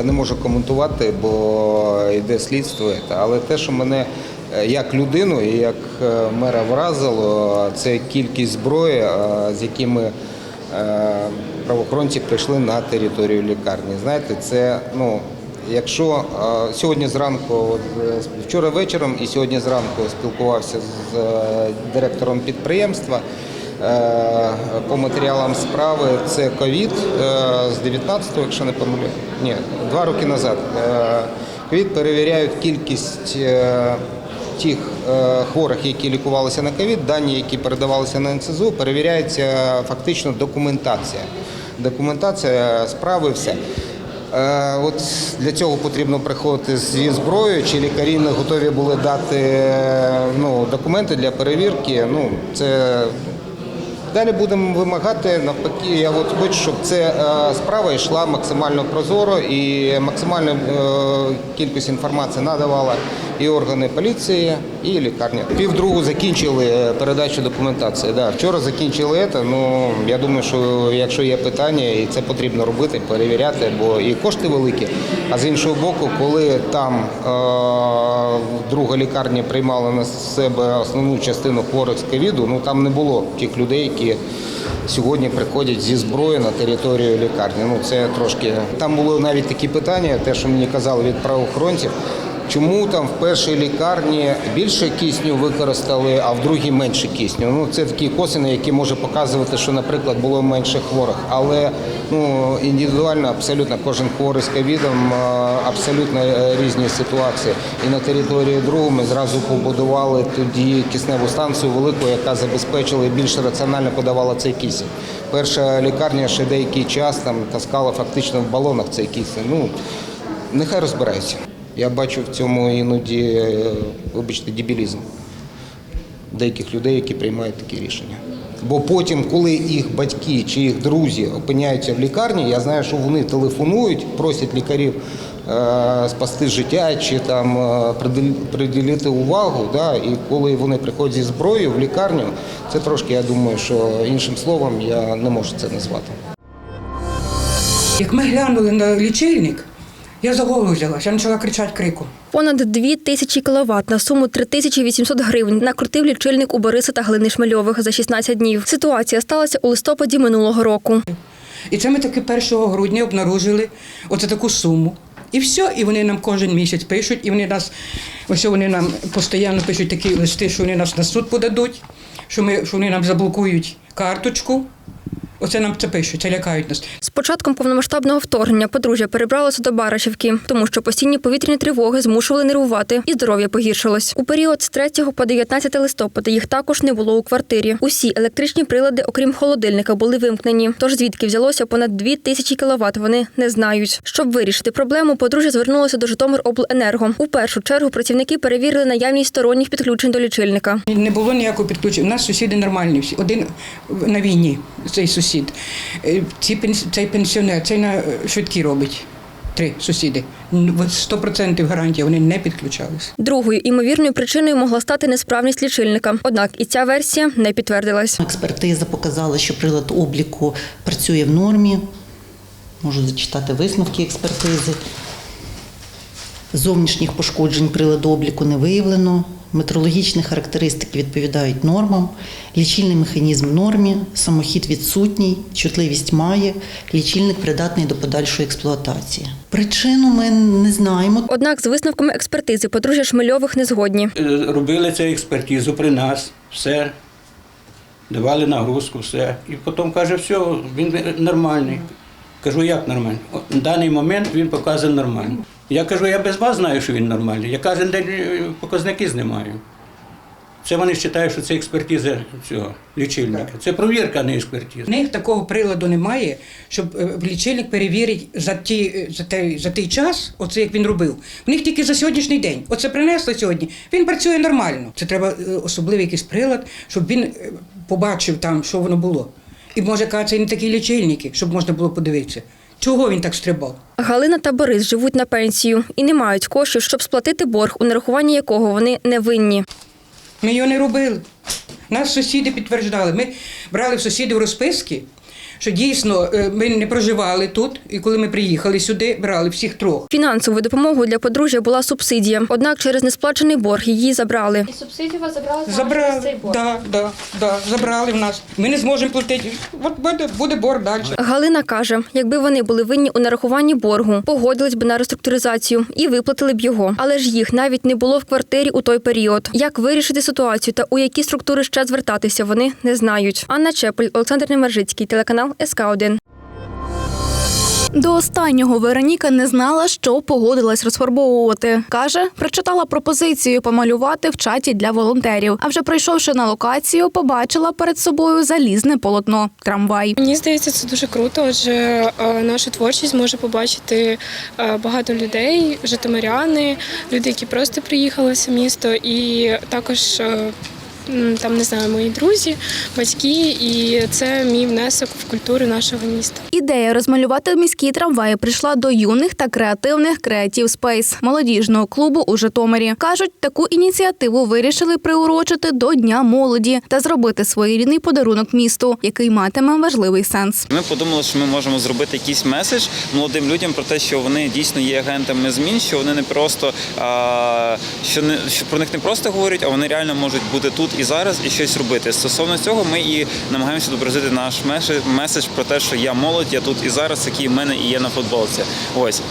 я не можу коментувати, бо йде слідство. Але те, що мене е, як людину і як е, мера вразило, це кількість зброї, е, з якими правоохоронці прийшли на територію лікарні. Знаєте, це ну. Якщо сьогодні зранку, вчора вечором і сьогодні зранку спілкувався з директором підприємства по матеріалам справи, це ковід е, з 19-го, якщо не помиляю, ні, два роки назад. Е, Ковід перевіряють кількість е, тих е, хворих, які лікувалися на ковід, дані, які передавалися на НСЗУ, перевіряється фактично документація. Документація справи, все. Е, От для цього потрібно приходити зі зброєю, чи лікарі не готові були дати е, ну, документи для перевірки. Ну, це Далі будемо вимагати навпаки. Я от хочу, щоб ця е, справа йшла максимально прозоро і максимальну е, кількість інформації надавала і органи поліції, і лікарня. Півдругу закінчили е, передачу документації. Да, вчора закінчили це. Ну я думаю, що якщо є питання, і це потрібно робити, перевіряти, бо і кошти великі. А з іншого боку, коли там е, друга лікарня приймала на себе основну частину хворих з ковіду, ну там не було тих людей, які сьогодні приходять зі зброєю на територію лікарні. Ну це трошки там були навіть такі питання, те, що мені казали від правоохоронців. Чому там в першій лікарні більше кисню використали, а в другій менше кисню? Ну це такі косини, які може показувати, що, наприклад, було менше хворих. Але ну індивідуально абсолютно кожен хворий з ковідом е, абсолютно е, різні ситуації. І на території другу ми зразу побудували тоді кисневу станцію велику, яка забезпечила і більш раціонально подавала цей кисень. Перша лікарня ще деякий час там таскала фактично в балонах цей кисень. Ну нехай розбираються. Я бачу в цьому іноді, е, вибачте, дебілізм деяких людей, які приймають такі рішення. Бо потім, коли їх батьки чи їх друзі опиняються в лікарні, я знаю, що вони телефонують, просять лікарів е, спасти життя чи там е, приділити увагу. Да? І коли вони приходять зі зброєю в лікарню, це трошки, я думаю, що іншим словом я не можу це назвати. Як ми глянули на лічильник, я за голову я почала кричати криком. Понад 2 тисячі кіловат на суму 3800 гривень накрутив лічильник у Бориса та Глини Шмельових за 16 днів. Ситуація сталася у листопаді минулого року. І це ми таки 1 грудня обнаружили оце таку суму. І все, і вони нам кожен місяць пишуть, і вони нас, ось вони нам постійно пишуть такі листи, що вони нас на суд подадуть, що, ми, що вони нам заблокують карточку. Оце нам це пишуть, це лякають нас. Початком повномасштабного вторгнення подружжя перебралося до Барашівки, тому що постійні повітряні тривоги змушували нервувати, і здоров'я погіршилось. У період з 3 по 19 листопада їх також не було у квартирі. Усі електричні прилади, окрім холодильника, були вимкнені. Тож звідки взялося понад 2 тисячі кіловат, вони не знають. Щоб вирішити проблему, подружжя звернулося до Житомиробленерго. У першу чергу працівники перевірили наявність сторонніх підключень до лічильника. Не було ніякого підключення. У нас сусіди нормальні всі. Один на війні, цей сусід. Е, Ці, цей пенсіонер, цей на е, швидкі робить. Три сусіди. Н- 100% гарантія, вони не підключалися. Другою імовірною причиною могла стати несправність лічильника. Однак і ця версія не підтвердилась. Експертиза показала, що прилад обліку працює в нормі. Можу зачитати висновки експертизи. Зовнішніх пошкоджень приладу обліку не виявлено. Метрологічні характеристики відповідають нормам, лічильний механізм в нормі, самохід відсутній, чутливість має, лічильник придатний до подальшої експлуатації. Причину ми не знаємо. Однак з висновками експертизи подружжя Шмельових не згодні. Е, Робили цю експертизу при нас, все, давали нагрузку, все. І потім каже, все, він нормальний. Кажу, як нормальний? О, На даний момент він показує нормально. Я кажу, я без вас знаю, що він нормальний. Я кожен день е, показники знімаю. Це вони вважають, що це експертиза цього лічильника. Це провірка, а не експертиза. В них такого приладу немає, щоб е, лічильник перевірить за, ті, е, за, той, за той час, оце як він робив. В них тільки за сьогоднішній день. Оце принесли сьогодні. Він працює нормально. Це треба особливий якийсь прилад, щоб він побачив там, що воно було. І може каже, це не такі лічильники, щоб можна було подивитися. Чого він так стрибав? Галина та Борис живуть на пенсію і не мають коштів, щоб сплатити борг, у нарахуванні якого вони не винні. Ми його не робили. Нас сусіди підтверджали. Ми брали в сусідів розписки, що дійсно е, ми не проживали тут, і коли ми приїхали сюди, брали всіх трьох. Фінансовою допомогою для подружжя була субсидія, однак через несплачений борг її забрали. І субсидію вас забрали Забрали, цей борг? да, да, да, забрали в нас. Ми не зможемо платити. От буде, буде борг далі. Галина каже, якби вони були винні у нарахуванні боргу, погодились би на реструктуризацію і виплатили б його. Але ж їх навіть не було в квартирі у той період. Як вирішити ситуацію та у які структури ще звертатися, вони не знають. Анна Чепель, Олександр Немержицький, телеканал СК 1 До останнього Вероніка не знала, що погодилась розфарбовувати. Каже, прочитала пропозицію помалювати в чаті для волонтерів. А вже прийшовши на локацію, побачила перед собою залізне полотно трамвай. Мені здається, це дуже круто, адже е, нашу творчість може побачити е, багато людей, житомиряни, люди, які просто приїхали в це місто, і також е, там не знаю, мої друзі, батьки, і це мій внесок в культуру нашого міста. Ідея розмалювати міські трамваї прийшла до юних та креативних Creative Space молодіжного клубу у Житомирі. кажуть, таку ініціативу вирішили приурочити до Дня молоді та зробити своєрідний подарунок місту, який матиме важливий сенс. Ми подумали, що ми можемо зробити якийсь меседж молодим людям про те, що вони дійсно є агентами змін, що вони не просто а, що не що про них не просто говорять, а вони реально можуть бути тут і зараз і щось робити. Стосовно цього, ми і намагаємося відобразити наш меседж про те, що я молодь, я тут і зараз, який в мене і є на футболці. Ось.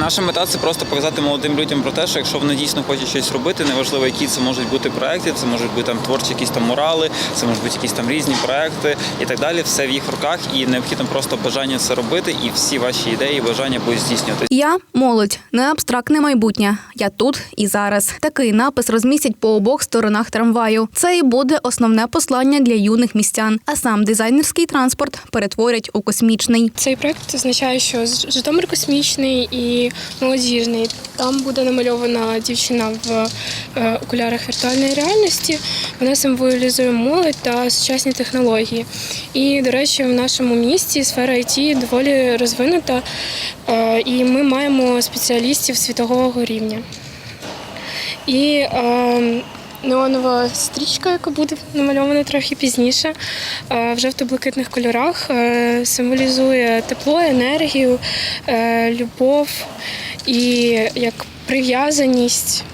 Наша мета це просто показати молодим людям про те, що якщо вони дійсно хочуть щось робити, неважливо, які це можуть бути проекти, це можуть бути там творчі якісь там морали, це можуть бути якісь там різні проекти і так далі. Все в їх руках, і необхідно просто бажання це робити, і всі ваші ідеї, бажання будуть здійснювати. Я молодь, не абстрактне майбутнє. Я тут і зараз. Такий напис розмістять по обох сторонах трамваю. Це і буде основне послання для юних містян. А сам дизайнерський транспорт перетворять у космічний. Цей проект означає, що З- Житомир космічний і молодіжний. Там буде намальована дівчина в е, окулярах віртуальної реальності. Вона символізує молодь та сучасні технології. І, до речі, в нашому місті сфера IT доволі розвинута, е, і ми маємо спеціалістів світового рівня. І е, неонова стрічка, яка буде намальована трохи пізніше, е, в жовто-блакитних кольорах, е, символізує тепло, енергію, е, любов і як прив'язаність,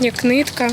як нитка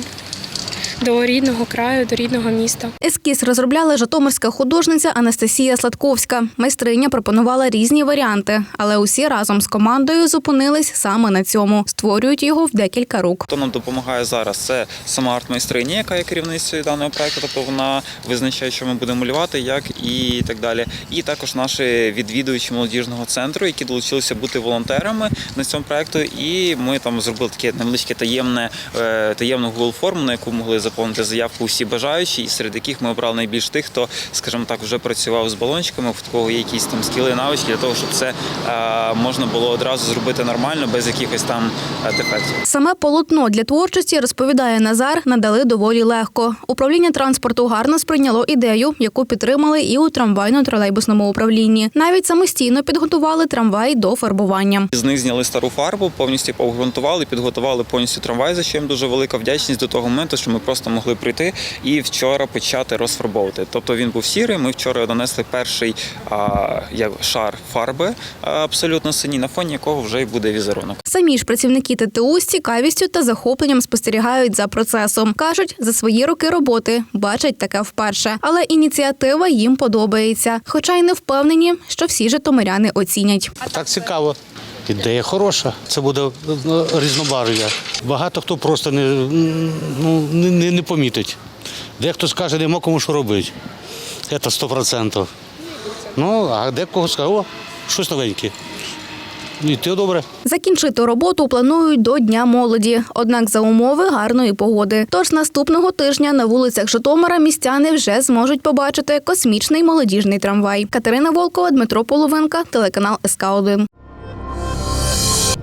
до рідного краю, до рідного міста. Ескіз розробляла житомирська художниця Анастасія Сладковська. Майстриня пропонувала різні варіанти, але усі разом з командою зупинились саме на цьому. Створюють його в декілька рук. Хто нам допомагає зараз? Це сама арт-майстриня, яка є керівницею даного проекту. Тобто вона визначає, що ми будемо малювати, як і так далі. І також наші відвідувачі молодіжного центру, які долучилися бути волонтерами на цьому проекту. І ми там зробили таке невеличке таємне е, таємну Google форму, на яку могли заповнити заявку усі бажаючі, і серед яких ми обрали найбільш тих, хто, скажімо так, вже працював з балончиками, в кого є якісь там скіли, навички для того, щоб це е, можна було одразу зробити нормально, без якихось там е, дефектів. Саме полотно для творчості розповідає Назар, надали доволі легко. Управління транспорту гарно сприйняло ідею, яку підтримали і у трамвайно-тролейбусному управлінні. Навіть самостійно підготували трамвай до фарбування. З них зняли стару фарбу, повністю обґрунтували, підготували повністю трамвай, за що їм дуже велика вдячність до того моменту, що ми просто могли прийти і вчора почати розфарбовувати. Тобто він був сірий. Ми вчора донесли перший а, як шар фарби а, абсолютно синій, на фоні якого вже й буде візерунок. Самі ж працівники ТТУ з цікавістю та захопленням спостерігають за процесом. кажуть, за свої роки роботи бачать таке вперше, але ініціатива їм подобається, хоча й не впевнені, що всі житомиряни оцінять. Так цікаво. Ідея хороша. Це буде ну, різнобарв'я. Багато хто просто не, ну, не, не, помітить. Дехто скаже, нема кому що робити. Це 100%. Ну, а декого скаже, о, щось новеньке. І те добре. Закінчити роботу планують до Дня молоді, однак за умови гарної погоди. Тож наступного тижня на вулицях Житомира містяни вже зможуть побачити космічний молодіжний трамвай. Катерина Волкова, Дмитро Половинка, телеканал СК 1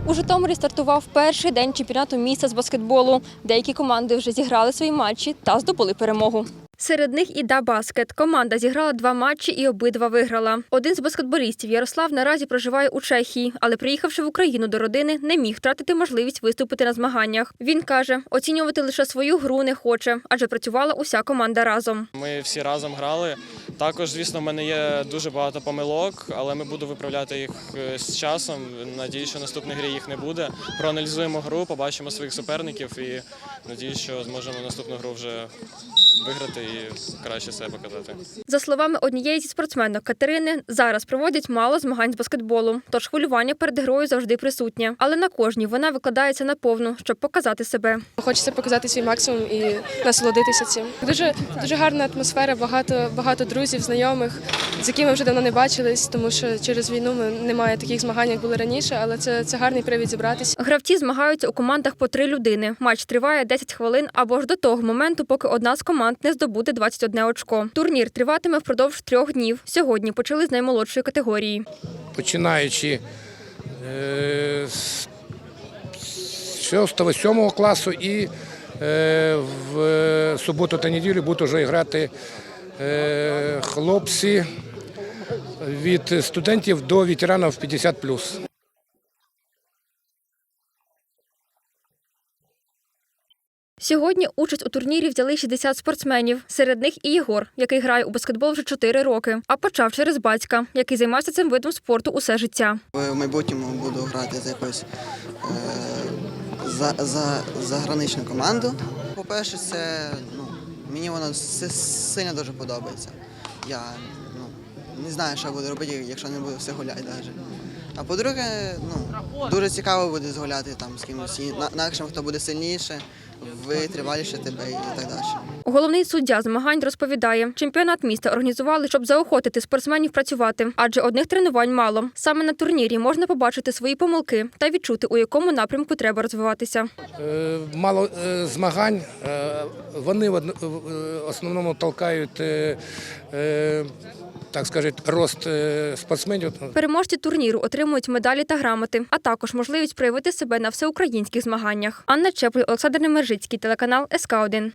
У Житомирі стартував перший день чемпіонату міста з баскетболу. Деякі команди вже зіграли свої матчі та здобули перемогу. Серед них і Дабаскет. Команда зіграла два матчі і обидва виграла. Один з баскетболістів Ярослав наразі проживає у Чехії, але приїхавши в Україну до родини, не міг втратити можливість виступити на змаганнях. Він каже, оцінювати лише свою гру не хоче, адже працювала уся команда разом. Ми всі разом грали. Також, звісно, в мене є дуже багато помилок, але ми буду виправляти їх е, з часом. Надіюсь, що наступної грі їх не буде. Проаналізуємо гру, побачимо своїх суперників і надіюсь, що зможемо наступну гру вже виграти і краще себе показати. За словами однієї зі спортсменок Катерини, зараз проводять мало змагань з баскетболу, тож хвилювання перед грою завжди присутнє. Але на кожній вона викладається наповну, щоб показати себе. Хочеться показати свій максимум і насолодитися цим. Дуже дуже гарна атмосфера, багато багато друзів, знайомих, з якими вже давно не бачились, тому що через війну ми немає таких змагань, як були раніше, але це, це гарний привід зібратися. Гравці змагаються у командах по три людини. Матч триває 10 хвилин або ж до того моменту, поки одна з команд не здобуде 21 очко. Турнір триватиме впродовж трьох днів. Сьогодні почали з наймолодшої категорії. починаючи е, з 6-7 класу і е, в суботу та неділю будуть вже грати е, хлопці від студентів до ветеранів 50+. Сьогодні участь у турнірі взяли 60 спортсменів. Серед них і Єгор, який грає у баскетбол вже 4 роки, а почав через батька, який займався цим видом спорту усе життя. В майбутньому буду грати за якусь е, за, за, заграничну команду. По-перше, це ну, мені воно си- сильно дуже подобається. Я ну, не знаю, що буду робити, якщо не буду все гуляти навіть. А по-друге, ну, дуже цікаво буде згуляти там з кимось інакшим, хто буде сильніше, витриваліше тебе і так далі. Головний суддя змагань розповідає, чемпіонат міста організували, щоб заохотити спортсменів працювати, адже одних тренувань мало. Саме на турнірі можна побачити свої помилки та відчути, у якому напрямку треба розвиватися. Е, Мало е, змагань, е, вони в основному толкають, так скажуть, рост е, спортсменів. Переможці турніру отримують медалі та грамоти, а також можливість проявити себе на всеукраїнських змаганнях. Анна Чеплі Олександр Немержицький, телеканал СК 1